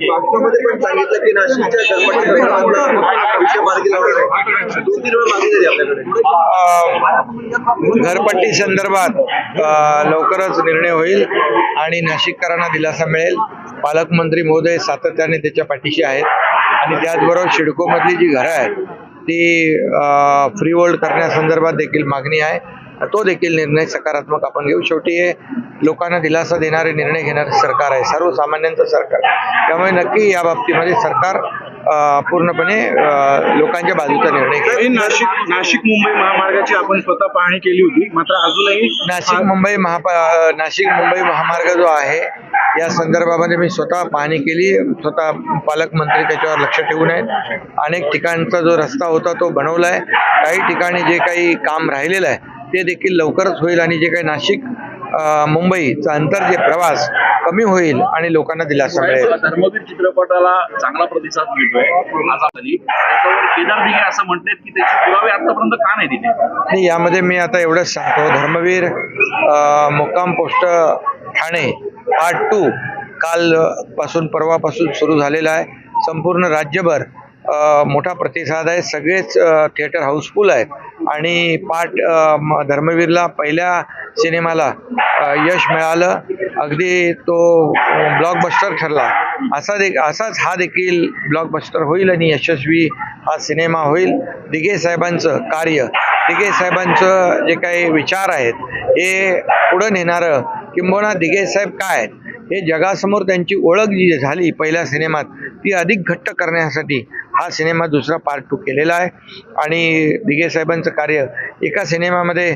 भाजपमध्ये पण सांगितलं की नाशिकच्या गणपती प्रकरणात विषय मार्गी लावणार आहे दोन तीन वेळा मागणी झाली आपल्याकडे. घरपट्टी संदर्भात लवकरच निर्णय होईल आणि नाशिककरांना दिलासा मिळेल. पालकमंत्री महोदय सातत्याने त्याच्या पाठीशी आहेत. आणि त्याचबरोबर सिडकोमधली जी घरं आहेत ती फ्री होल्ड करण्यासंदर्भात देखील मागणी आहे. तो देखील निर्णय सकारात्मक आपण घेऊ. शेवटी हे लोकांना दिलासा देणारे निर्णय घेणारे सरकार आहे सर्वसामान्यांचं सरकार. त्यामुळे नक्की या बाबतीमध्ये सरकार पूर्णपणे लोकांच्या बाजूचा निर्णय नाशिक नाशिक मुंबई महामार्गाची आपण स्वतः पाहणी केली होती मात्र अजूनही नाशिक मुंबई महापा नाशिक मुंबई महामार्ग जो आहे या संदर्भामध्ये मी स्वतः पाहणी केली. स्वतः पालकमंत्री त्याच्यावर लक्ष ठेवून आहेत. अनेक ठिकाणचा जो रस्ता होता तो बनवला आहे. काही ठिकाणी जे काही काम राहिलेलं आहे ते देखील लवकरच होईल आणि जे काही नाशिक मुंबईचा अंतर जे प्रवास कमी होईल आणि लोकांना दिलासा मिळेल. धर्मवीर चित्रपटाला चांगला प्रतिसाद मिळतोय केदार दिघे असं म्हणतात की त्याचे पुरावे आतापर्यंत का नाही दिले? यामध्ये मी आता एवढंच सांगतो. धर्मवीर मुक्काम पोस्ट ठाणे पार्ट टू काल पासून परवापासून सुरू झालेला आहे. संपूर्ण राज्यभर मोठा प्रतिसाद आहे. सगळेच थिएटर हाऊसफुल आहेत. आणि पाठ म- धर्मवीरला पहिल्या सिनेमाला यश मिळालं. अगदी तो ब्लॉकबस्टर ठरला. असा दे असाच हा देखील ब्लॉकबस्टर होईल आणि यशस्वी हा सिनेमा होईल. दिघे साहेबांचं कार्य दिघे साहेबांचं जे काही विचार आहेत हे पुढं नेणारं किंबहुना दिघे साहेब काय आहेत हे जगासमोर त्यांची ओळख जी झाली पहिल्या सिनेमात ती अधिक घट्ट करण्यासाठी हा सिनेमा दुसरा पार्ट टू केलेला आहे. आणि दिघे साहेबांचं कार्य एका सिनेमामध्ये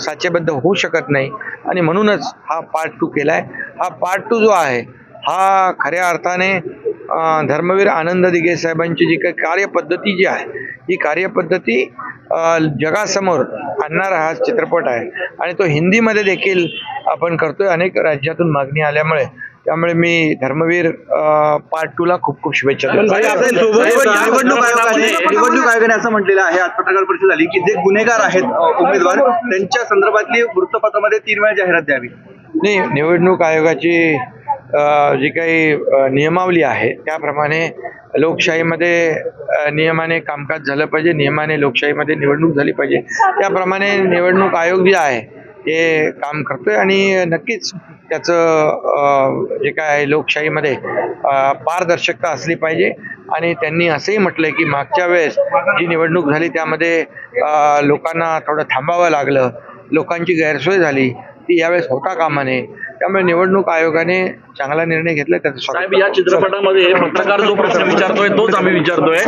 साचेबद्ध होऊ शकत नाही. आणि म्हणूनच हा पार्ट टू केला आहे हा पार्ट टू जो आहे हा खऱ्या अर्थाने धर्मवीर आनंद दिघे साहेबांची जी काही कार्यपद्धती जी आहे ही कार्यपद्धती जगासमोर आणणारा हा चित्रपट आहे. आणि तो हिंदीमध्ये देखील आपण करतोय. अनेक राज्यातून मागणी आल्यामुळे त्यामुळे मी धर्मवीर पार्ट टू ला खूप खूप शुभेच्छा निवडणूक आयोगाने निवडणूक आयोगाने असं म्हटलेलं आहे. आज पत्रकार परिषद झाली की जे गुन्हेगार आहेत उमेदवार त्यांच्या संदर्भातली वृत्तपत्रामध्ये तीन वेळा जाहिरात द्यावी. नाही निवडणूक आयोगाची जी काही नियमावली आहे त्याप्रमाणे लोकशाहीमध्ये नियमाने कामकाज झालं पाहिजे नियमाने लोकशाहीमध्ये निवडणूक झाली पाहिजे. त्याप्रमाणे निवडणूक आयोग जे आहे हे काम करतोय आणि नक्कीच त्याचं जे काय आहे लोकशाहीमध्ये पारदर्शकता असली पाहिजे. आणि त्यांनी असंही म्हटलंय की मागच्या वेळेस जी निवडणूक झाली त्यामध्ये लोकांना थोडं थांबावं लागलं. लोकांची गैरसोय झाली. ती यावेळेस होता कामा नये त्यामुळे निवडणूक आयोगाने चांगला निर्णय घेतला. त्याचं या चित्रपटामध्ये पत्रकार जो प्रश्न विचारतोय तोच आम्ही विचारतोय.